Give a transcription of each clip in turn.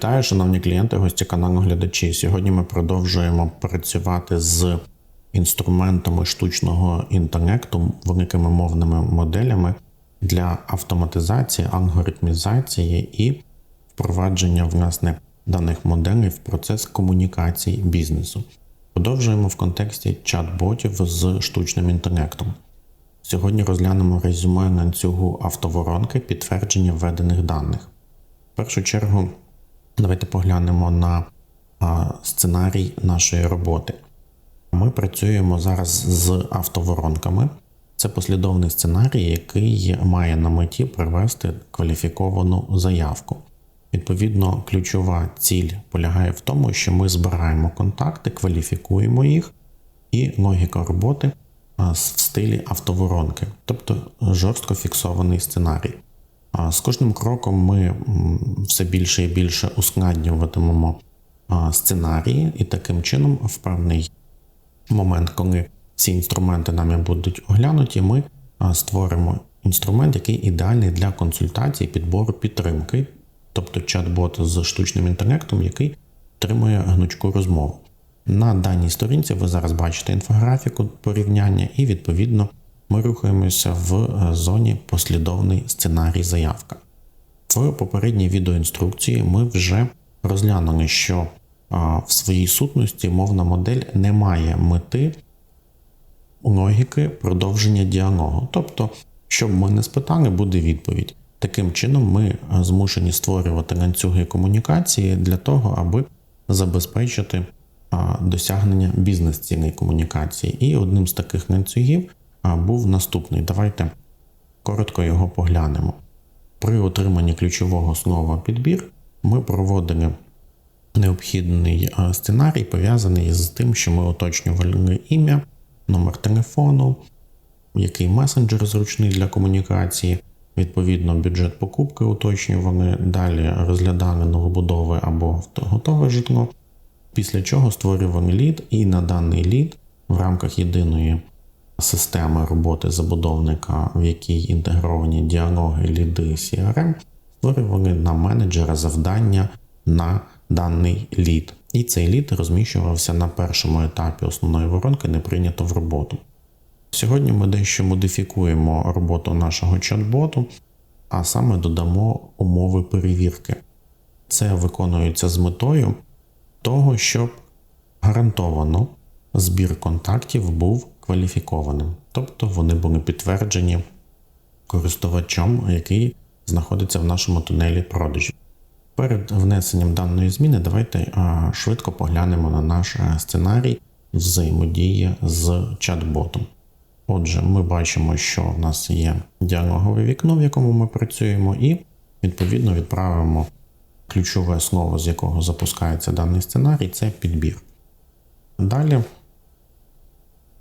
Вітаю, шановні клієнти, гості каналу глядачі. Сьогодні ми продовжуємо працювати з інструментами штучного інтелекту, великими мовними моделями для автоматизації, алгоритмізації і впровадження власне даних моделей в процес комунікації бізнесу. Продовжуємо в контексті чат-ботів з штучним інтелектом. Сьогодні розглянемо резюме ланцюгу автоворонки підтвердження введених даних. В першу чергу, давайте поглянемо на сценарій нашої роботи. Ми працюємо зараз з автоворонками. Це послідовний сценарій, який має на меті привести кваліфіковану заявку. Відповідно, ключова ціль полягає в тому, що ми збираємо контакти, кваліфікуємо їх, і логіка роботи в стилі автоворонки, тобто жорстко фіксований сценарій. З кожним кроком ми все більше і більше ускладнюватимемо сценарії, і таким чином, в певний момент, коли ці інструменти нами будуть оглянуті, ми створимо інструмент, який ідеальний для консультації, підбору підтримки, тобто чат-бот з штучним інтелектом, який отримує гнучку розмову. На даній сторінці ви зараз бачите інфографіку порівняння, і відповідно ми рухаємося в е, зоні послідовний сценарій заявка. В попередній відеоінструкції ми вже розглянули, що в своїй сутності мовна модель не має мети логіки продовження діалогу. Тобто, щоб ми не спитали, буде відповідь. Таким чином, ми е, змушені створювати ланцюги комунікації для того, аби забезпечити досягнення бізнес-цільної комунікації. І одним з таких ланцюгів був наступний. Давайте коротко його поглянемо. При отриманні ключового слова підбір ми проводили необхідний сценарій, пов'язаний з тим, що ми уточнювали ім'я, номер телефону, який месенджер зручний для комунікації. Відповідно, бюджет покупки уточнювали, далі розглядали новобудови або готове житло, після чого створювали лід, і на даний лід в рамках єдиної системи роботи забудовника, в якій інтегровані діалоги, ліди CRM, створювали на менеджера завдання на даний лід. І цей лід розміщувався на першому етапі основної воронки, не прийнято в роботу. Сьогодні ми дещо модифікуємо роботу нашого чат-боту, а саме додамо умови перевірки. Це виконується з метою того, щоб гарантовано збір контактів був кваліфікованим, тобто вони були підтверджені користувачом, який знаходиться в нашому тунелі продажів. Перед внесенням даної зміни давайте швидко поглянемо на наш сценарій взаємодії з чат-ботом. Отже, ми бачимо, що в нас є діалогове вікно, в якому ми працюємо, і відповідно відправимо ключове слово, з якого запускається даний сценарій, це підбір. Далі,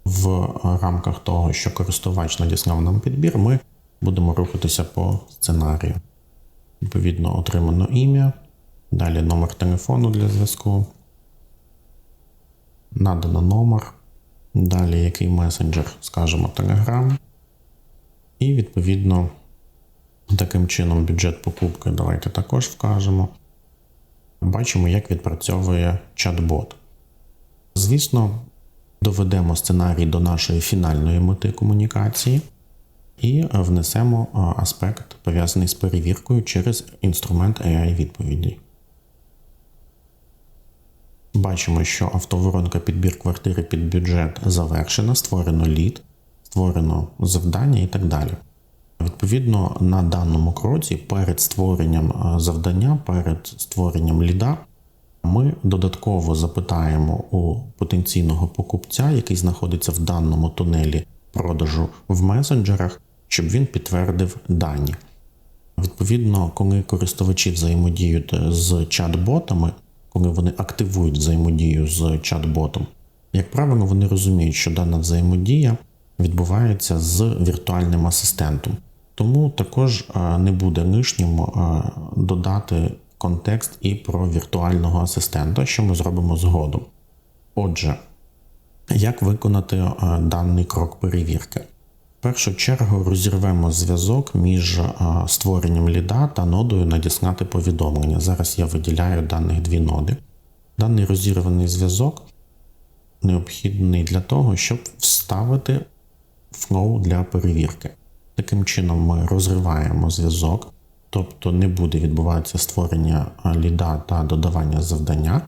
в рамках того, що користувач надіслав нам підбір, ми будемо рухатися по сценарію. Відповідно, отримано ім'я, далі номер телефону для зв'язку, надано номер. Далі який месенджер, скажемо Telegram. І відповідно таким чином бюджет покупки давайте також вкажемо. Бачимо, як відпрацьовує чат-бот. Звісно, доведемо сценарій до нашої фінальної мети комунікації і внесемо аспект, пов'язаний з перевіркою через інструмент AI відповідей. Бачимо, що автоворонка підбір квартири під бюджет завершена, створено лід, створено завдання і так далі. Відповідно, на даному кроці перед створенням завдання, перед створенням ліда, ми додатково запитаємо у потенційного покупця, який знаходиться в даному тунелі продажу в месенджерах, щоб він підтвердив дані. Відповідно, коли користувачі взаємодіють з чат-ботами, коли вони активують взаємодію з чат-ботом, як правило, вони розуміють, що дана взаємодія відбувається з віртуальним асистентом. Тому також не буде лишнім додати контекст і про віртуального асистента, що ми зробимо згодом. Отже, як виконати даний крок перевірки? В першу чергу розірвемо зв'язок між створенням ліда та нодою надіслати повідомлення. Зараз я виділяю даних дві ноди. Даний розірваний зв'язок необхідний для того, щоб вставити флоу для перевірки. Таким чином, ми розриваємо зв'язок, тобто не буде відбуватися створення ліда та додавання завдання,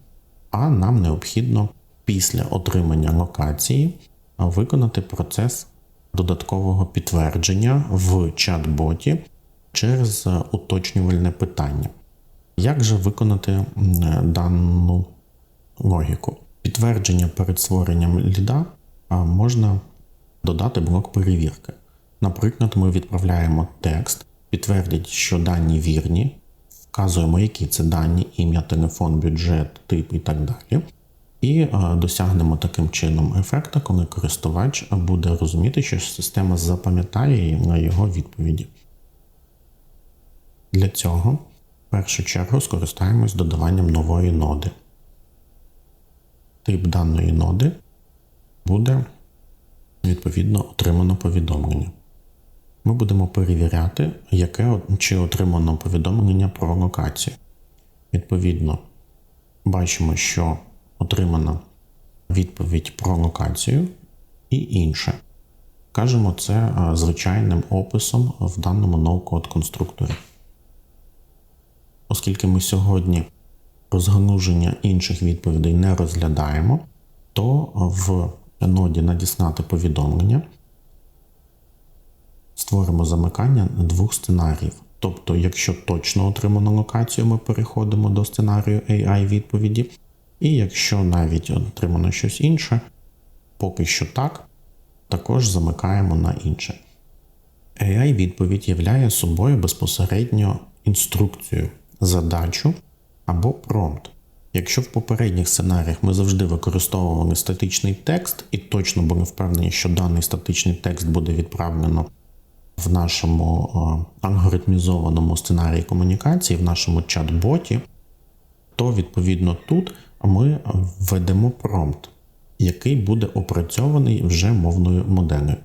а нам необхідно після отримання локації виконати процес додаткового підтвердження в чат-боті через уточнювальне питання. Як же виконати дану логіку? Підтвердження перед створенням ліда можна додати блок перевірки. Наприклад, ми відправляємо текст, підтвердять, що дані вірні, вказуємо, які це дані, ім'я, телефон, бюджет, тип і так далі. І досягнемо таким чином ефекта, коли користувач буде розуміти, що система запам'ятає на його відповіді. Для цього в першу чергу скористаємось додаванням нової ноди. Тип даної ноди буде відповідно отримано повідомлення. Ми будемо перевіряти, яке чи отримано повідомлення про локацію. Відповідно, бачимо, що отримана відповідь про локацію і інше. Кажемо це звичайним описом в даному ноу-код конструкторі. Оскільки ми сьогодні розгануження інших відповідей не розглядаємо, то в ноді надіслати повідомлення створимо замикання двох сценаріїв. Тобто, якщо точно отримано локацію, ми переходимо до сценарію AI відповіді. І якщо навіть отримано щось інше, поки що так, також замикаємо на інше. AI відповідь являє собою безпосередньо інструкцію, задачу або промпт. Якщо в попередніх сценаріях ми завжди використовували статичний текст і точно були впевнені, що даний статичний текст буде відправлено в нашому алгоритмізованому сценарії комунікації, в нашому чат-боті, то відповідно тут ми введемо промпт, який буде опрацьований вже мовною моделлю.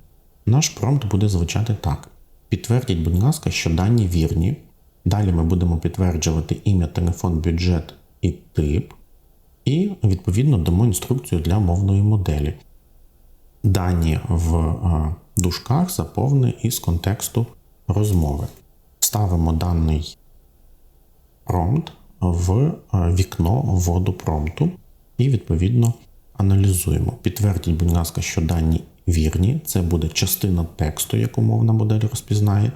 Наш промпт буде звучати так: підтвердіть, будь ласка, що дані вірні. Далі ми будемо підтверджувати ім'я, телефон, бюджет і тип, і відповідно дамо інструкцію для мовної моделі. Дані в дужках заповни із контексту розмови. Ставимо даний промпт в вікно вводу промпту і, відповідно, аналізуємо. Підтвердіть, будь ласка, що дані вірні, це буде частина тексту, яку мовна модель розпізнає.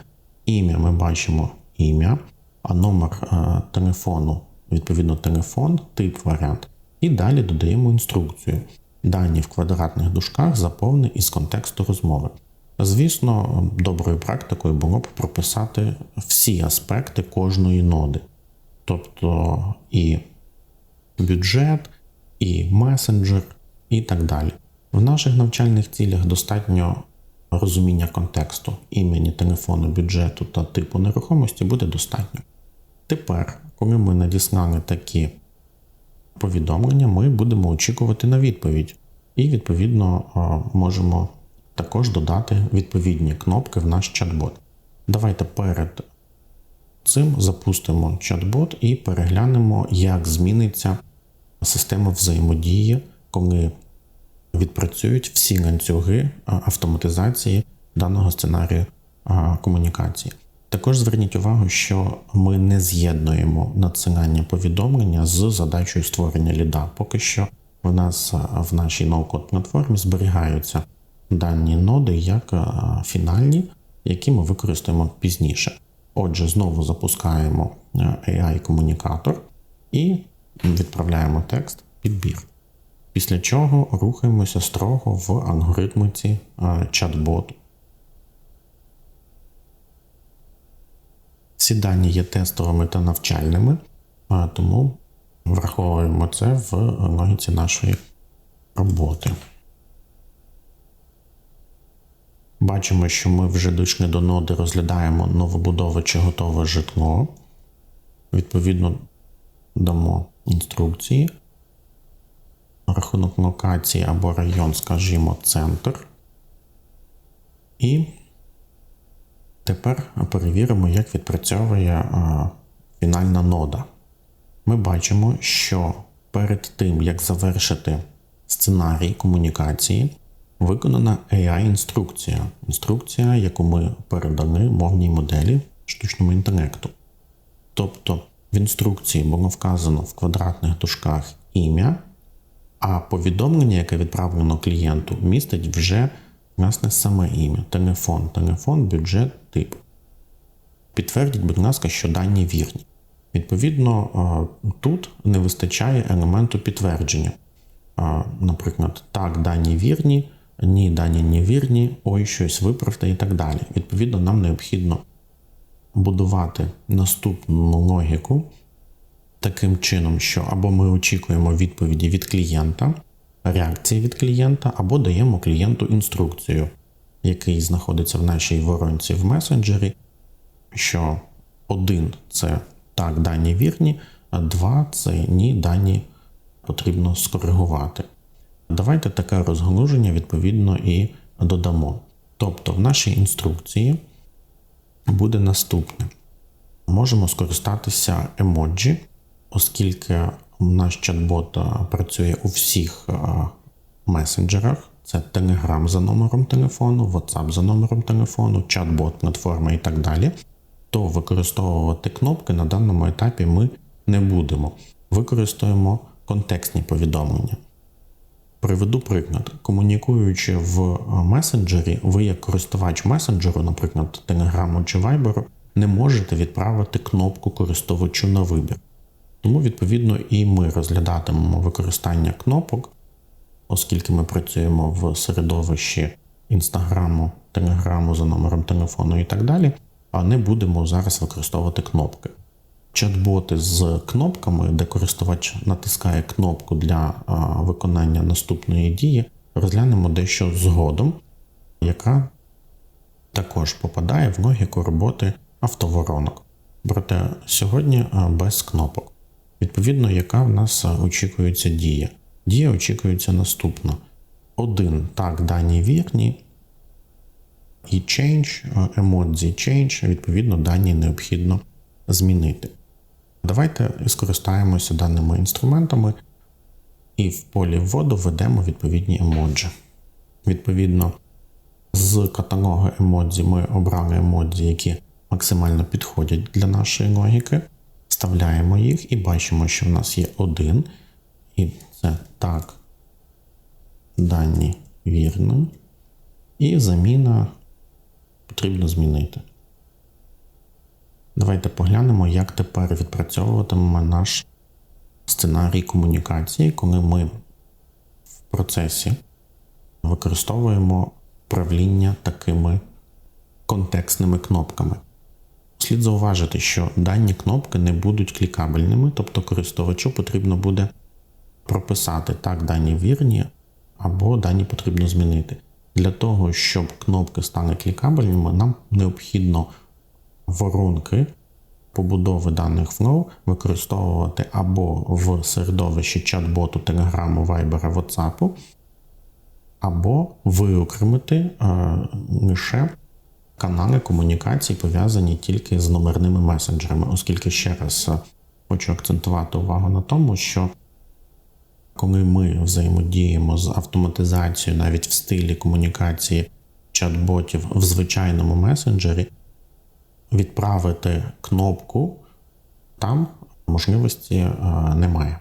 Ім'я ми бачимо ім'я, а номер телефону, відповідно, телефон, тип варіант. І далі додаємо інструкцію. Дані в квадратних дужках заповни із контексту розмови. Звісно, доброю практикою було б прописати всі аспекти кожної ноди, тобто і бюджет, і месенджер, і так далі. В наших навчальних цілях достатньо розуміння контексту імені, телефону, бюджету та типу нерухомості буде достатньо. Тепер, коли ми надіслали такі повідомлення, ми будемо очікувати на відповідь, і, відповідно, можемо також додати відповідні кнопки в наш чат-бот. Давайте перед цим запустимо чат-бот і переглянемо, як зміниться система взаємодії, коли відпрацюють всі ланцюги автоматизації даного сценарію комунікації. Також зверніть увагу, що ми не з'єднуємо надсилання повідомлення з задачею створення ліда. Поки що в нас в нашій ноу-код платформі зберігаються дані ноди як фінальні, які ми використаємо пізніше. Отже, знову запускаємо AI-комунікатор і відправляємо текст підбір. Після чого рухаємося строго в алгоритмиці чат-боту. Ці дані є тестовими та навчальними, тому враховуємо це в логіці нашої роботи. Бачимо, що ми вже дійшли до ноди, розглядаємо новобудове чи готове житло. Відповідно, дамо інструкції. Рахунок локації або район, скажімо, центр. І Тепер перевіримо, як відпрацьовує а, фінальна нода. Ми бачимо, що перед тим, як завершити сценарій комунікації, виконана AI-інструкція. Інструкція, яку ми передали мовній моделі штучному інтелекту. Тобто в інструкції було вказано в квадратних дужках ім'я, а повідомлення, яке відправлено клієнту, містить вже власне саме ім'я, телефон, телефон, бюджет, тип. Підтвердіть, будь ласка, що дані вірні. Відповідно, е, тут не вистачає елементу підтвердження. Е, Наприклад, так, дані вірні, ні, дані не вірні, ой, щось виправте і так далі. Відповідно, нам необхідно будувати наступну логіку таким чином, що або ми очікуємо відповіді від клієнта, реакції від клієнта, або даємо клієнту інструкцію, який знаходиться в нашій воронці в месенджері, що один це так, дані вірні, а два це ні, дані потрібно скоригувати. Давайте таке розгалуження відповідно і додамо. Тобто в нашій інструкції буде наступне. Можемо скористатися емоджі, оскільки наш чат-бот працює у всіх месенджерах. Це Telegram за номером телефону, WhatsApp за номером телефону, чат-бот, платформа і так далі. То використовувати кнопки на даному етапі ми не будемо. Використаємо контекстні повідомлення. Приведу приклад. Комунікуючи в месенджері, ви, як користувач месенджеру, наприклад, Telegram чи Viber, не можете відправити кнопку користувачу на вибір. Тому, відповідно, і ми розглядатимемо використання кнопок, оскільки ми працюємо в середовищі Інстаграму, Телеграму за номером телефону і так далі, а не будемо зараз використовувати кнопки. Чат-боти з кнопками, де користувач натискає кнопку для виконання наступної дії, розглянемо дещо згодом, яка також попадає в логіку роботи автоворонок. Проте сьогодні без кнопок. Відповідно, яка в нас очікується дія? Дія очікується наступна. Один так, дані вірні, і change, емодзі change, відповідно, дані необхідно змінити. Давайте скористаємося даними інструментами і в полі вводу введемо відповідні емоджі. Відповідно, з каталогу емодзі ми обрали емодзі, які максимально підходять для нашої логіки. Вставляємо їх і бачимо, що в нас є один. І це так, дані вірно. І заміна потрібно змінити. Давайте поглянемо, як тепер відпрацьовуватиме наш сценарій комунікації, коли ми в процесі використовуємо управління такими контекстними кнопками. Слід зауважити, що дані кнопки не будуть клікабельними, тобто користувачу потрібно буде прописати так, дані вірні, або дані потрібно змінити. Для того, щоб кнопки стали клікабельними, нам необхідно воронки побудови даних flow використовувати або в середовищі чат-боту Telegram, Viber, WhatsApp, або виокремити е, лише канали комунікації, пов'язані тільки з номерними месенджерами, оскільки ще раз е, хочу акцентувати увагу на тому, що коли ми взаємодіємо з автоматизацією навіть в стилі комунікації чат-ботів в звичайному месенджері, відправити кнопку там можливості е, немає.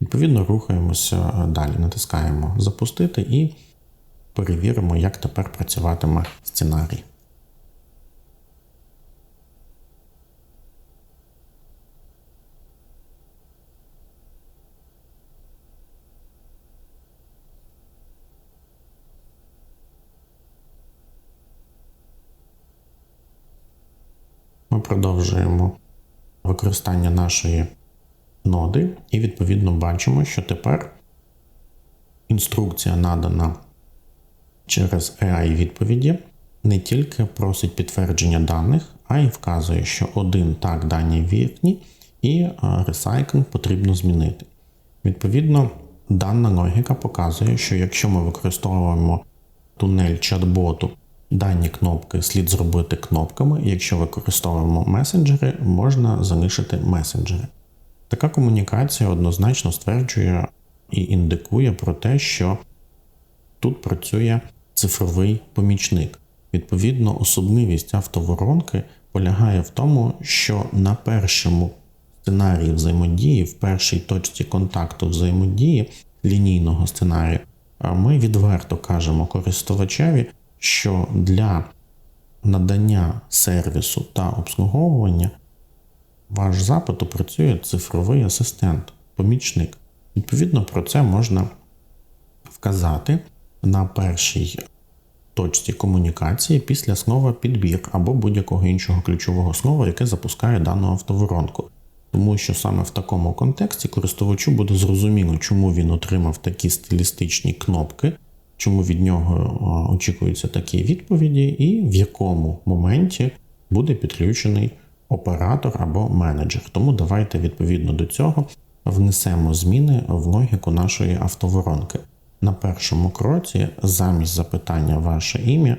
Відповідно, рухаємося далі, натискаємо Запустити і перевіримо, як тепер працюватиме сценарій. Ми продовжуємо використання нашої ноди, і відповідно бачимо, що тепер інструкція надана через AI відповіді не тільки просить підтвердження даних, а й вказує, що один так дані вірні, і ресайклинг потрібно змінити. Відповідно, дана логіка показує, що якщо ми використовуємо тунель чат-боту Дані кнопки слід зробити кнопками. Якщо використовуємо месенджери, можна залишити месенджери. Така комунікація однозначно стверджує і індикує про те, що тут працює цифровий помічник. Відповідно, особливість автоворонки полягає в тому, що на першому сценарії взаємодії, в першій точці контакту взаємодії лінійного сценарію, ми відверто кажемо користувачеві, що для надання сервісу та обслуговування ваш запиту працює цифровий асистент, помічник. Відповідно, про це можна вказати на першій точці комунікації після слова підбір або будь-якого іншого ключового слова, яке запускає дану автоворонку. Тому що саме в такому контексті користувачу буде зрозуміло, чому він отримав такі стилістичні кнопки, чому від нього очікуються такі відповіді, і в якому моменті буде підключений оператор або менеджер. Тому давайте відповідно до цього внесемо зміни в логіку нашої автоворонки. На першому кроці, замість запитання ваше ім'я,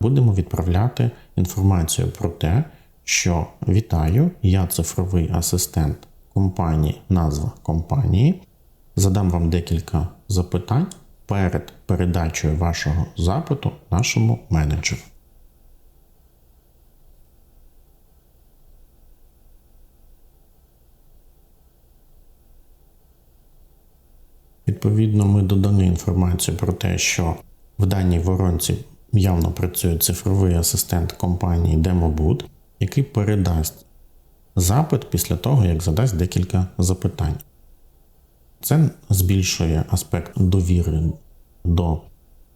будемо відправляти інформацію про те, що вітаю, я цифровий асистент компанії, назва компанії. Задам вам декілька запитань перед передачею вашого запиту нашому менеджеру. Відповідно, ми додали інформацію про те, що в даній воронці явно працює цифровий асистент компанії DemoBoot, який передасть запит після того, як задасть декілька запитань. Це збільшує аспект довіри до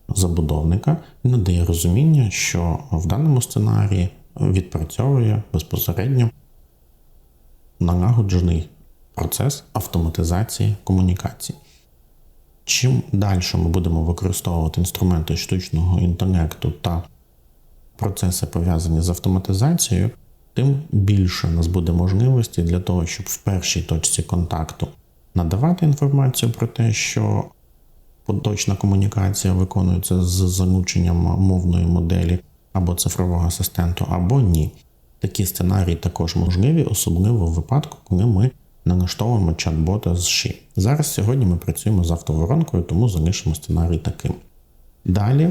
забудовника і надає розуміння, що в даному сценарії відпрацьовує безпосередньо налагоджений процес автоматизації комунікації. Чим далі ми будемо використовувати інструменти штучного інтелекту та процеси пов'язані з автоматизацією, тим більше у нас буде можливості для того, щоб в першій точці контакту надавати інформацію про те, що поточна комунікація виконується з залученням мовної моделі або цифрового асистенту, або ні. Такі сценарії також можливі, особливо в випадку, коли ми налаштовуємо чат-бота з SHI. Зараз сьогодні ми працюємо з автоворонкою, тому залишимо сценарій таким. Далі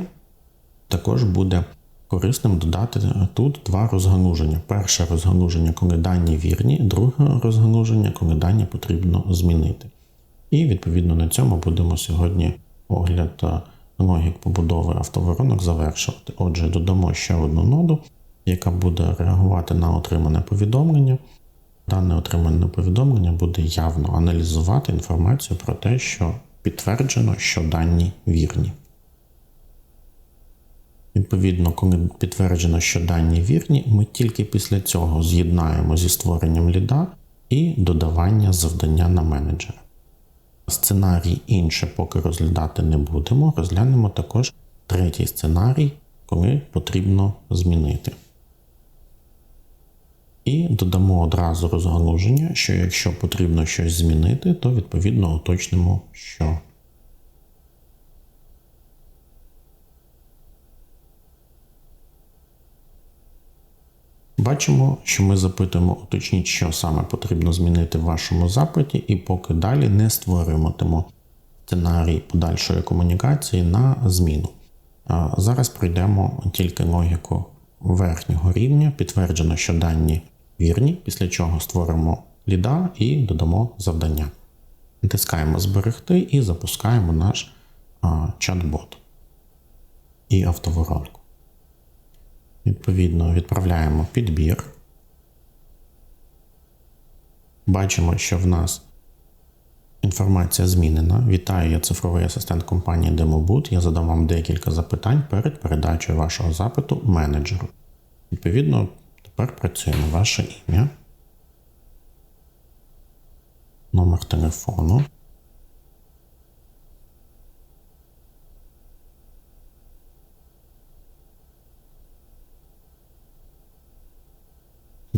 також буде корисним додати тут два розгалуження. Перше розгалуження, коли дані вірні, друге розгалуження, коли дані потрібно змінити. І відповідно на цьому будемо сьогодні огляд логік побудови автоворонок завершувати. Отже, додамо ще одну ноду, яка буде реагувати на отримане повідомлення. Дане отримане повідомлення буде явно аналізувати інформацію про те, що підтверджено, що дані вірні. Відповідно, коли підтверджено, що дані вірні, ми тільки після цього з'єднаємо зі створенням ліда і додавання завдання на менеджера. Сценарій інше поки розглядати не будемо, розглянемо також третій сценарій, коли потрібно змінити. І додамо одразу розгалуження, що якщо потрібно щось змінити, то відповідно уточнимо, що. Бачимо, що ми запитуємо, уточніть, що саме потрібно змінити в вашому запиті, і поки далі не створюємо сценарій подальшої комунікації на зміну. Зараз пройдемо тільки логіку верхнього рівня, підтверджено, що дані вірні, після чого створимо ліда і додамо завдання. Натискаємо Зберегти і запускаємо наш чат-бот і автоворонку. Відповідно, відправляємо підбір. Бачимо, що в нас інформація змінена. Вітаю, я цифровий асистент компанії DemoBoot. Я задам вам декілька запитань перед передачею вашого запиту менеджеру. Відповідно, тепер працюємо ваше ім'я, номер телефону.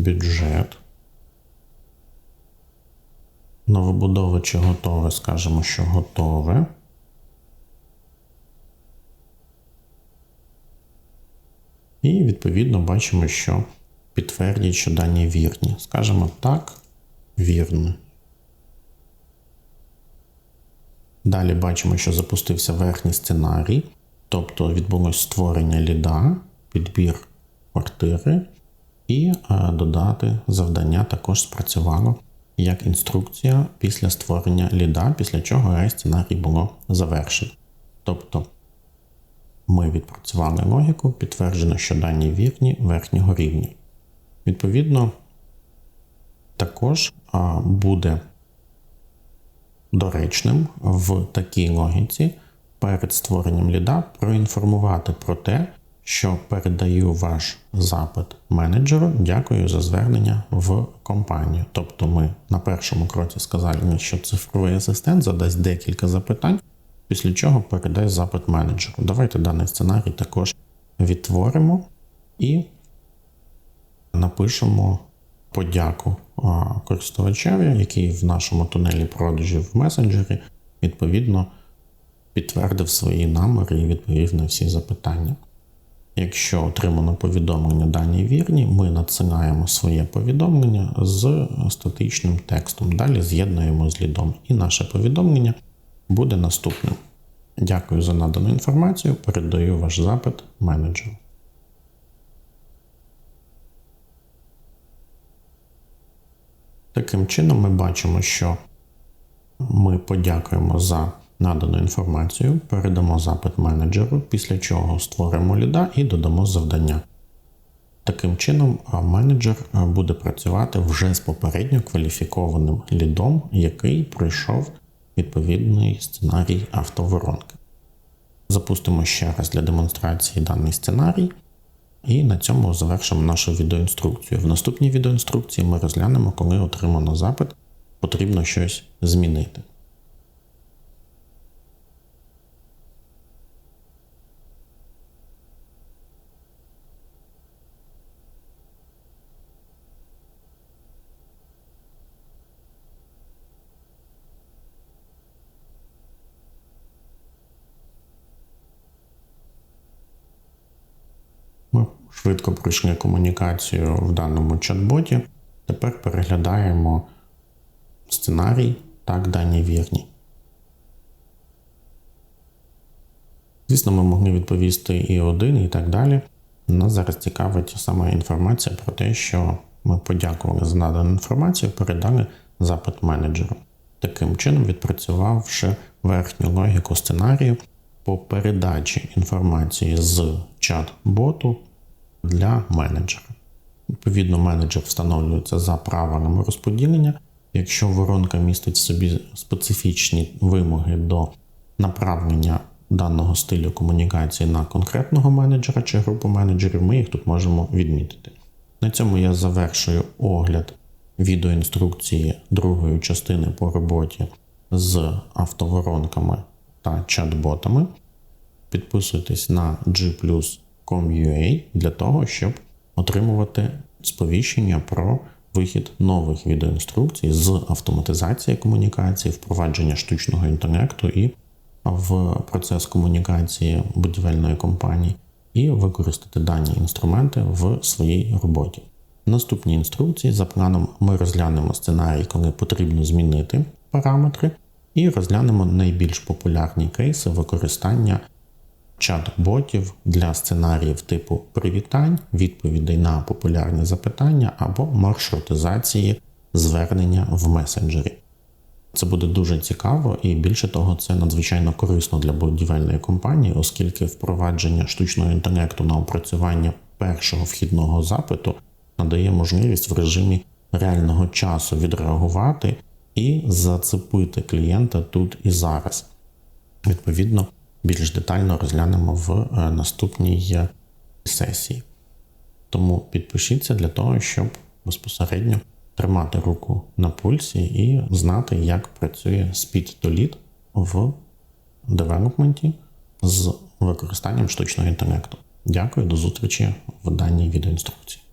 Бюджет. Новобудови чи готове, скажемо, що готове. І відповідно бачимо, що підтвердять, що дані вірні. Скажемо так, вірно. Далі бачимо, що запустився верхній сценарій, тобто відбулось створення ліда, підбір квартири, і е, додати завдання також спрацювало як інструкція після створення ліда, після чого рей сценарій було завершено. Тобто ми відпрацювали логіку, підтверджено, що дані вірні верхнього рівня. Відповідно, також буде доречним в такій логіці перед створенням ліда проінформувати про те, що передаю ваш запит менеджеру, дякую за звернення в компанію. Тобто ми на першому кроці сказали, що цифровий асистент задасть декілька запитань, після чого передасть запит менеджеру. Давайте даний сценарій також відтворимо і напишемо подяку користувачеві, який в нашому тунелі продажів в месенджері відповідно підтвердив свої наміри і відповів на всі запитання. Якщо отримано повідомлення дані вірні, ми надсилаємо своє повідомлення з статичним текстом. Далі з'єднуємо з лідом. І наше повідомлення буде наступним. Дякую за надану інформацію. Передаю ваш запит менеджеру. Таким чином, ми бачимо, що ми подякуємо за надану інформацію, передамо запит менеджеру, після чого створимо ліда і додамо завдання. Таким чином, менеджер буде працювати вже з попередньо кваліфікованим лідом, який пройшов відповідний сценарій автоворонки. Запустимо ще раз для демонстрації даний сценарій. І на цьому завершимо нашу відеоінструкцію. В наступній відеоінструкції ми розглянемо, коли отримано запит, потрібно щось змінити. Ми швидко пройшли комунікацію в даному чат-боті. Тепер переглядаємо сценарій, так дані вірні. Звісно, ми могли відповісти і один, і так далі. Нас зараз цікавить саме інформація про те, що ми подякували за надану інформацію, передали запит менеджеру. Таким чином, відпрацювавши верхню логіку сценарію, по передачі інформації з чат-боту для менеджера. Відповідно, менеджер встановлюється за правилами розподілення. Якщо воронка містить в собі специфічні вимоги до направлення даного стилю комунікації на конкретного менеджера чи групу менеджерів, ми їх тут можемо відмітити. На цьому я завершую огляд відеоінструкції другої частини по роботі з автоворонками та чат-ботами. Підписуйтесь на g+.com.ua для того, щоб отримувати сповіщення про вихід нових відеоінструкцій з автоматизації комунікації, впровадження штучного інтелекту і в процес комунікації будівельної компанії, і використати дані інструменти в своїй роботі. В наступній інструкції за планом ми розглянемо сценарій, коли потрібно змінити параметри і розглянемо найбільш популярні кейси використання чат-ботів для сценаріїв типу привітань, відповідей на популярні запитання або маршрутизації звернення в месенджері. Це буде дуже цікаво і більше того, це надзвичайно корисно для будівельної компанії, оскільки впровадження штучного інтелекту на опрацювання першого вхідного запиту надає можливість в режимі реального часу відреагувати і зацепити клієнта тут і зараз. Відповідно, більш детально розглянемо в е, наступній е, сесії. Тому підпишіться для того, щоб безпосередньо тримати руку на пульсі і знати, як працює speed to lead в девелопменті з використанням штучного інтелекту. Дякую, до зустрічі в даній відеоінструкції.